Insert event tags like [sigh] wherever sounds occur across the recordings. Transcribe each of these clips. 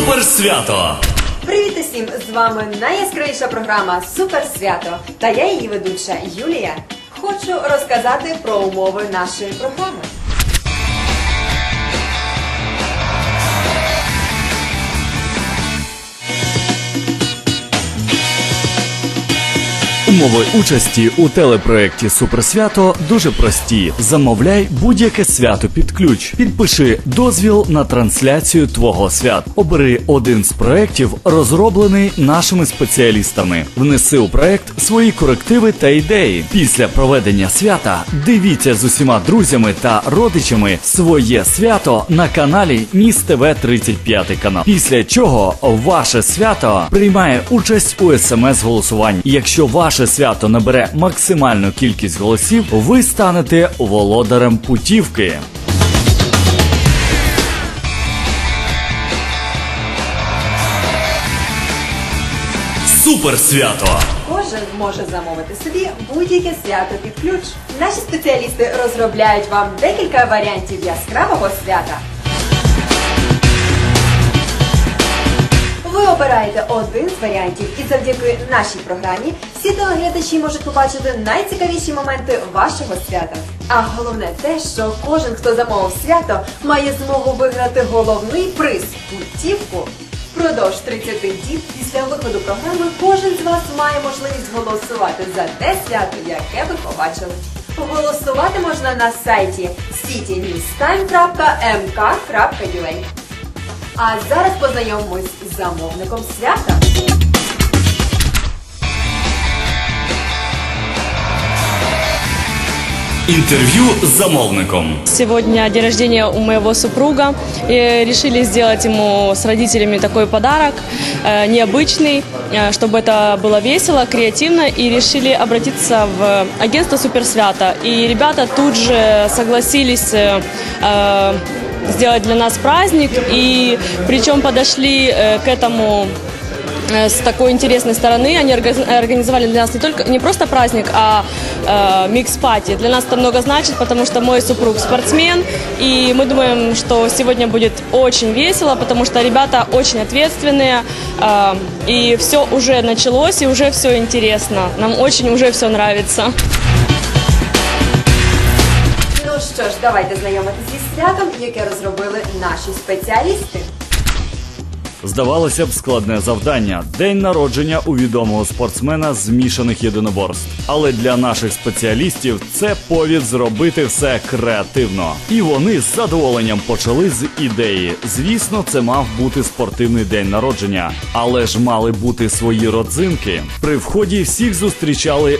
Суперсвято! Привіт усім! З вами найяскравіша програма Супер Свято та я її ведуча Юлія. Хочу розказати про умови нашої програми. Умови участі у телепроєкті Суперсвято дуже прості. Замовляй будь-яке свято під ключ. Підпиши дозвіл на трансляцію твого свят. Обери один з проєктів, розроблений нашими спеціалістами. Внеси у проєкт свої корективи та ідеї. Після проведення свята дивіться з усіма друзями та родичами своє свято на каналі Міс ТВ 35 канал. Після чого ваше свято приймає участь у смс-голосуванні. Якщо ваше свято набере максимальну кількість голосів, ви станете володарем путівки. Суперсвято! Кожен може замовити собі будь-яке свято під ключ. Наші спеціалісти розробляють вам декілька варіантів яскравого свята. Ви обираєте один з варіантів, і завдяки нашій програмі всі телеглядачі можуть побачити найцікавіші моменти вашого свята. А головне те, що кожен, хто замовив свято, має змогу виграти головний приз путівку. Впродовж 30 діб після виходу програми кожен з вас має можливість голосувати за те свято, яке ви побачили. Голосувати можна на сайті citynewstime.mk.ua а зараз познайомимось замовником свята. Інтерв'ю з замовником. Сегодня день рождения у моего супруга. И решили сделать ему с родителями такой подарок, э, необычный, э, чтобы это было весело, креативно. И решили обратиться в агентство Суперсвято. И ребята тут же согласились э, сделать для нас праздник. И причем подошли э, к этому э, с такой интересной стороны. Они орга- организовали для нас не только не просто праздник, а э, микс-пати. Для нас это много значит, потому что мой супруг спортсмен, и мы думаем, что сегодня будет очень весело, потому что ребята очень ответственные, э, и все уже началось, и уже все интересно. Нам очень уже все нравится. Ну що ж, давайте знайомитися зі святом, яке розробили наші спеціалісти. Здавалося б, складне завдання день народження у відомого спортсмена змішаних єдиноборств. Але для наших спеціалістів це повід зробити все креативно. І вони з задоволенням почали з ідеї. Звісно, це мав бути спортивний день народження, але ж мали бути свої родзинки. При вході всіх зустрічали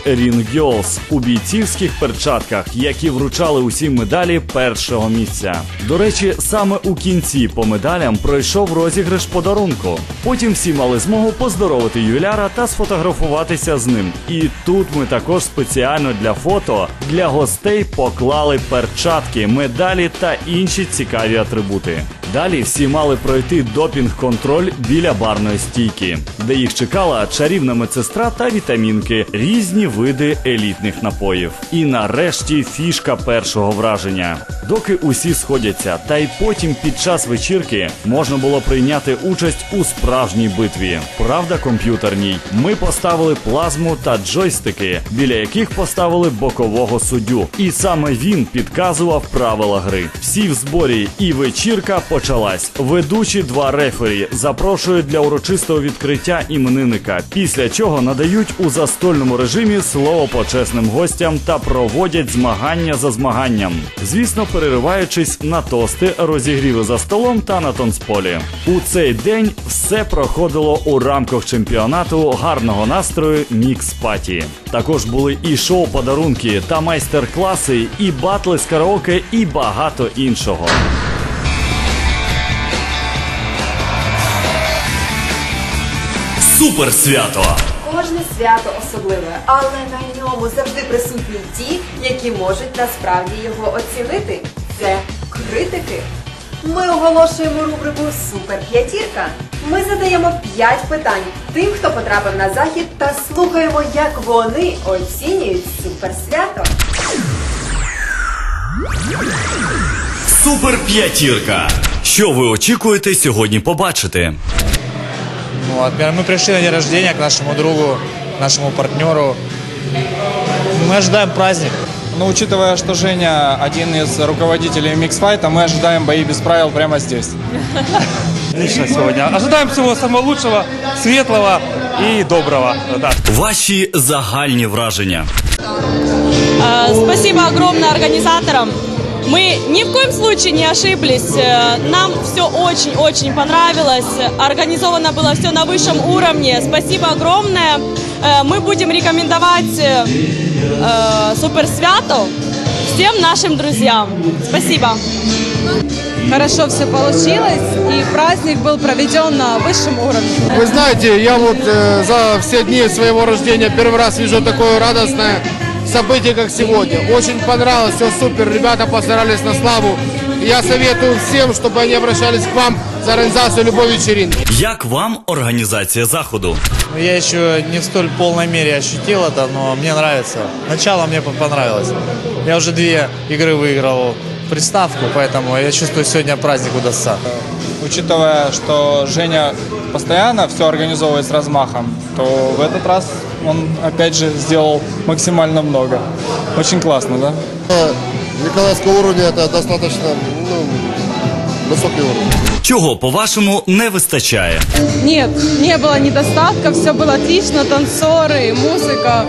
Girls у бійцівських перчатках, які вручали усім медалі першого місця. До речі, саме у кінці по медалям пройшов розіграш подарунку. Потім всі мали змогу поздоровити ювіляра та сфотографуватися з ним. І тут ми також спеціально для фото для гостей поклали перчатки, медалі та інші цікаві атрибути. Далі всі мали пройти допінг-контроль біля барної стійки, де їх чекала чарівна медсестра та вітамінки, різні види елітних напоїв. І нарешті фішка першого враження. Доки усі сходяться, та й потім під час вечірки можна було прийняти участь у справжній битві. Правда, комп'ютерній. Ми поставили плазму та джойстики, біля яких поставили бокового суддю. І саме він підказував правила гри. Всі в зборі, і вечірка почалась. Ведучі два рефері запрошують для урочистого відкриття іменинника, після чого надають у застольному режимі слово почесним гостям та проводять змагання за змаганням. Звісно, перериваючись на тости, розігріви за столом та на танцполі. У цей день все проходило у рамках чемпіонату гарного настрою Мікс Паті. Також були і шоу подарунки та майстер-класи, і батли з караоке, і багато іншого. Суперсвято! Кожне свято особливе, але на ньому завжди присутні ті, які можуть насправді його оцінити. Це критики. Ми оголошуємо рубрику Супер П'ятірка. Ми задаємо 5 питань тим, хто потрапив на захід, та слухаємо, як вони оцінюють суперсвято. Супер п'ятірка. Що ви очікуєте сьогодні побачити? Вот. Мы пришли на день рождения к нашему другу, нашему партнеру. Мы ожидаем праздник. Но учитывая, что Женя один из руководителей миксфайта, мы ожидаем бои без правил прямо здесь. [laughs] Отлично сегодня. Ожидаем всего самого лучшего, светлого и доброго. Да. Ваші загальні враження. Э, Спасибо огромное организаторам. Мы ни в коем случае не ошиблись. Э, Нам все очень-очень понравилось. Организовано было все на высшем уровне. Спасибо огромное. Э, Мы будем рекомендовать э, э, Супер Свято всем нашим друзьям. Спасибо. Хорошо все получилось, и праздник был проведен на высшем уровне. Вы знаете, я вот э, за все дни своего рождения первый раз вижу такое радостное событие, как сегодня. Очень понравилось, все супер, ребята постарались на славу. Я советую всем, чтобы они обращались к вам за организацию любой вечеринки. Як вам організація заходу? Ну, Я еще не в столь полной мере ощутил это, но мне нравится. Начало мне по- понравилось. Я уже две игры выиграл приставку, поэтому я чувствую, сегодня праздник удастся. Учитывая, что Женя постоянно все организовывает с размахом, то в этот раз он опять же сделал максимально много. Очень классно, да? Николаевского уровня это достаточно ну, высокий уровень. Чого, по-вашому, не вистачає? Нет, не было недостатков, все было отлично, танцоры, музыка,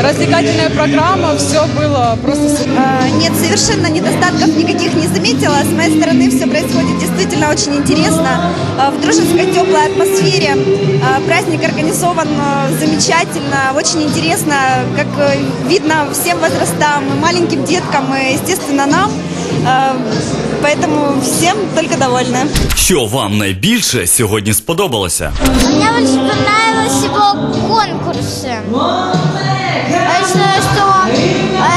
развлекательная программа, все было просто супер. А, Нет, совершенно недостатков никаких не заметила. С моей стороны все происходит действительно очень интересно. А, В дружеской, теплой атмосфере. А, Праздник организован а, замечательно, очень интересно, как э, видно всем возрастам, и маленьким деткам, и, естественно, нам. Поэтому всем только довольны. Що вам найбільше сьогодні сподобалося? Мне очень понравились его конкурсы. Я считаю, что э,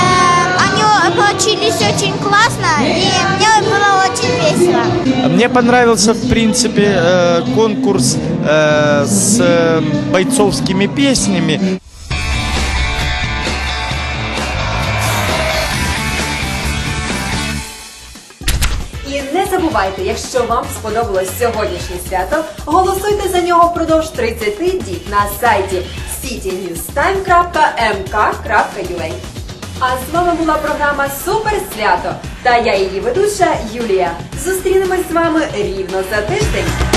они получились очень классно, и мне очень весело. Мне понравился, в принципе, э, конкурс э, с э, бойцовскими песнями. І не забувайте, якщо вам сподобалось сьогоднішнє свято, голосуйте за нього впродовж 30 діб на сайті citynewstime.mk.ua. а з вами була програма Супер Свято та я її ведуча Юлія. Зустрінемось з вами рівно за тиждень.